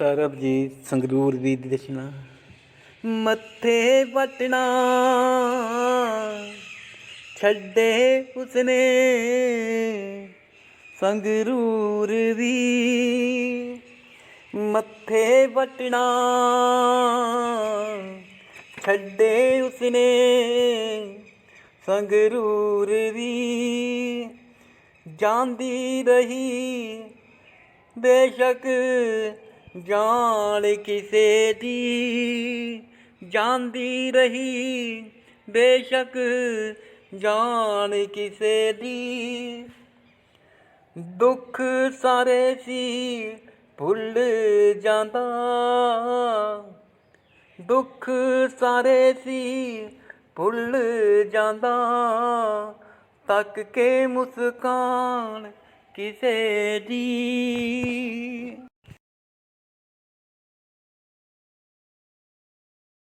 ਸਰਬਜੀਤ ਸੰਗਰੂਰ ਦੀ ਦਸ਼ਨਾ ਮੱਥੇ ਵਟਣਾ, ਛੱਡੇ ਉਸਨੇ। ਸੰਗਰੂਰ ਦੀ ਮੱਥੇ ਵਟਣਾ, ਛੱਡੇ ਉਸਨੇ। ਸੰਗਰੂਰ ਦੀ ਜਾਂਦੀ ਰਹੀ, ਬੇਸ਼ੱਕ ਜਾਣ ਕਿਸੇ ਦੀ, ਜਾਂਦੀ ਰਹੀ, ਬੇਸ਼ੱਕ ਜਾਣ ਕਿਸੇ ਦੀ। ਦੁੱਖ ਸਾਰੇ ਸੀ, ਭੁੱਲ ਜਾਂਦਾ। ਦੁੱਖ ਸਾਰੇ ਸੀ, ਭੁੱਲ ਜਾਂਦਾ। ਤੱਕ ਕੇ ਮੁਸਕਾਨ ਕਿਸੇ ਦੀ।